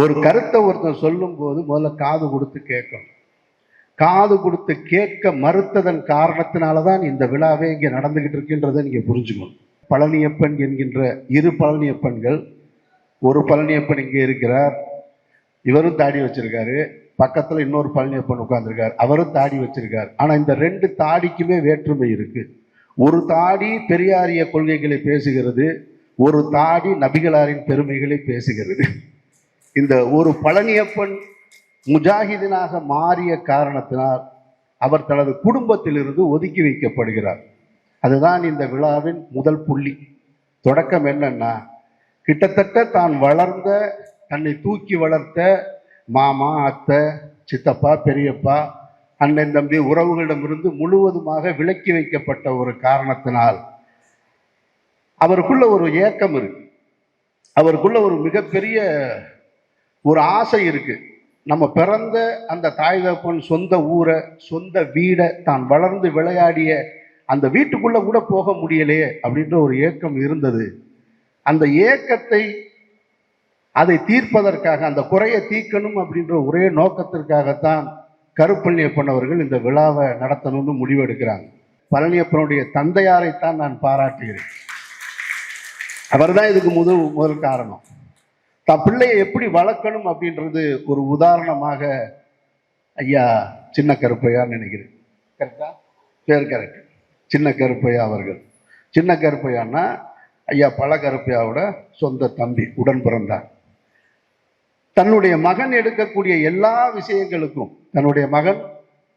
ஒரு கருத்தை ஒருத்தன் சொல்லும் போது முதல்ல காது கொடுத்து கேட்கணும். காது கொடுத்து கேட்க மறுத்ததன் காரணத்தினாலதான் இந்த விழாவே இங்கே நடந்துகிட்டு இருக்கின்றதை நீங்கள் புரிஞ்சுக்கணும். பழனியப்பன் என்கின்ற இரு பழனியப்பன்கள் ஒரு பழனியப்பன் இங்கே இருக்கிறார் இவரும் தாடி வச்சிருக்காரு. பக்கத்தில் இன்னொரு பழனியப்பன் உட்காந்துருக்கார் அவரும் தாடி வச்சிருக்கார். ஆனால் இந்த ரெண்டு தாடிக்குமே வேற்றுமை இருக்கு. ஒரு தாடி பெரியாரிய கொள்கைகளை பேசுகிறது ஒரு தாடி நபிகளாரின் பெருமைகளை பேசுகிறது. இந்த ஒரு பழனியப்பன் முஜாஹிதனாக மாறிய காரணத்தினால் அவர் தனது குடும்பத்திலிருந்து ஒதுக்கி வைக்கப்படுகிறார். அதுதான் இந்த விழாவின் முதல் புள்ளி. தொடக்கம் என்னன்னா கிட்டத்தட்ட தான் வளர்ந்த தன்னை தூக்கி வளர்த்த மாமா அத்தை சித்தப்பா பெரியப்பா அண்ணன் தம்பி உறவுகளிடமிருந்து முழுவதுமாக விலக்கி வைக்கப்பட்ட ஒரு காரணத்தினால் அவருக்குள்ள ஒரு ஏக்கம் இருக்கு. அவருக்குள்ள ஒரு மிகப்பெரிய ஒரு ஆசை இருக்கு. நம்ம பிறந்த அந்த தாய் தகப்பன் சொந்த ஊரை சொந்த வீடை தான் வளர்ந்து விளையாடிய அந்த வீட்டுக்குள்ள கூட போக முடியலையே அப்படின்ற ஒரு ஏக்கம் இருந்தது. அந்த ஏக்கத்தை அதை தீர்ப்பதற்காக அந்த குறையை தீர்க்கணும் அப்படின்ற ஒரே நோக்கத்திற்காகத்தான் கருப்பழனியப்பன் அவர்கள் இந்த விழாவை நடத்தணும்னு முடிவெடுக்கிறாங்க. பழனியப்பனுடைய தந்தையாரைத்தான் நான் பாராட்டுகிறேன். அவர் தான் இதுக்கு முதல் முதல் காரணம். தன் பிள்ளையை எப்படி வளர்க்கணும் அப்படின்றது ஒரு உதாரணமாக ஐயா சின்ன கருப்பையான்னு நினைக்கிறேன். கரெக்டா? பேர் கரெக்ட். சின்ன கருப்பையா அவர்கள். சின்ன கருப்பையான்னா ஐயா பழ கருப்பையாவோட சொந்த தம்பி உடன் பிறந்தார். தன்னுடைய மகன் எடுக்கக்கூடிய எல்லா விஷயங்களுக்கும் தன்னுடைய மகன்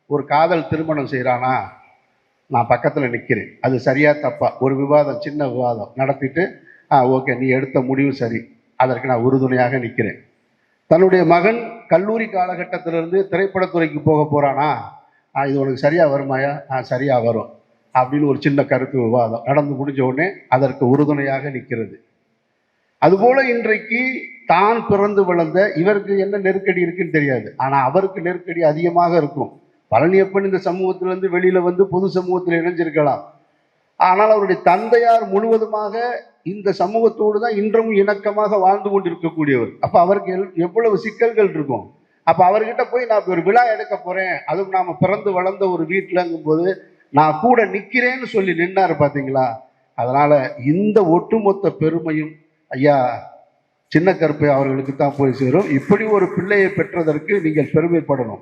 ஒரு காதல் திருமணம் செய்கிறானா நான் பக்கத்தில் நிற்கிறேன் அது சரியா தப்பா? ஒரு விவாதம் சின்ன விவாதம். நடத்திட்டு ஆ ஓகே நீ எடுத்த முடிவு சரி. அதற்கு நான் உறுதுணையாக நிற்கிறேன். தன்னுடைய மகன் கல்லூரி காலகட்டத்திலிருந்து திரைப்படத்துறைக்கு போக போகிறானா இது உனக்கு சரியாக வருமாயா ஆ சரியாக வரும். அப்படின்னு ஒரு சின்ன கருத்து விவாதம் நடந்து முடிஞ்ச உடனே அதற்கு உறுதுணையாக நிற்கிறது. அதுபோல இன்றைக்கு தான் பிறந்து வளர்ந்த இவருக்கு என்ன நெருக்கடி இருக்குன்னு தெரியாது. ஆனால் அவருக்கு நெருக்கடி அதிகமாக இருக்கும். பழனியப்பன் இந்த சமூகத்திலிருந்து வெளியில் வந்து பொது சமூகத்தில் இணைஞ்சிருக்கலாம். ஆனால் அவருடைய தந்தையார் முழுவதுமாக இந்த சமூகத்தோடு தான் இன்றும் இணக்கமாக வாழ்ந்து கொண்டிருக்கக்கூடியவர். அப்போ அவருக்கு எவ்வளவு சிக்கல்கள் இருக்கும்? அப்போ அவர்கிட்ட போய் நான் ஒரு விழா எடுக்க போகிறேன் அதுவும் நாம் பிறந்து வளர்ந்த ஒரு வீட்டிலங்கும் போது நான் கூட நிற்கிறேன்னு சொல்லி நின்னார் பார்த்தீங்களா அதனால் இந்த ஒட்டுமொத்த பெருமையும் ஐயா சின்ன கருப்பை அவர்களுக்கு தான் போய் சேரும். இப்படி ஒரு பிள்ளையை பெற்றதற்கு நீங்கள் பெருமைப்படணும்.